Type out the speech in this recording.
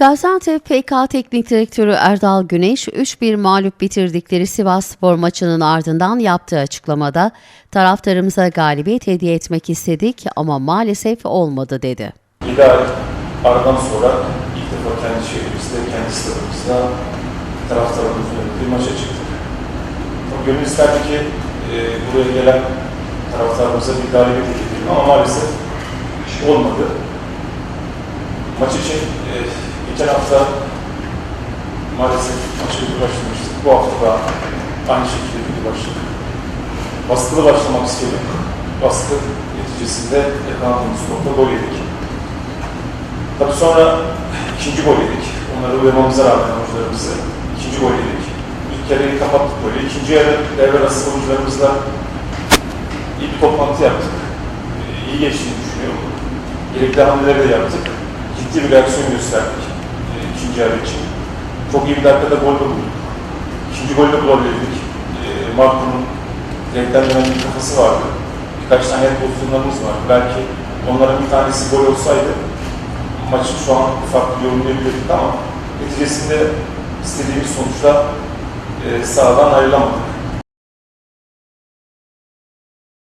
Gaziantep PK Teknik Direktörü Erdal Güneş, 3-1 mağlup bitirdikleri Sivas Spor maçının ardından yaptığı açıklamada, taraftarımıza galibiyet hediye etmek istedik ama maalesef olmadı dedi. 7 ay aradan sonra ilk defa kendi şehrimizde, kendi stadımızda taraftarımızın bir maça çıktık. Gönül isterdi ki e, buraya gelen taraftarımıza bir galibiyet edelim ama maalesef olmadı. Maç için e, geçen hafta maalesef bir başlamıştık. Bu hafta da aynı şekilde bir başladık. Baskılı başlamak istiyorduk. Baskı neticesinde yakalandığımız nokta gol yedik. Tabii sonra ikinci gol yedik. Onları uyarmamıza rağmen oyuncularımızı ikinci gol yedik. İlk yarıyı kapattık böyle. İkinci yarı devre arası oyuncularımızla iyi bir toplantı yaptık. Ee, İyi geçtiğini düşünüyorum. Gerekli hamleleri de yaptık. Ciddi bir reaksiyon gösterdik ikinci yarı için. Çok iyi bir dakikada gol de bulduk. İkinci golde gol yedik. E, Marco'nun direkten dönen bir kafası vardı. Birkaç tane net pozisyonlarımız var. Belki onların bir tanesi gol olsaydı maçı şu an farklı yorumlayabilirdik ama neticesinde istediğimiz sonuçta e, sahadan ayrılamadık.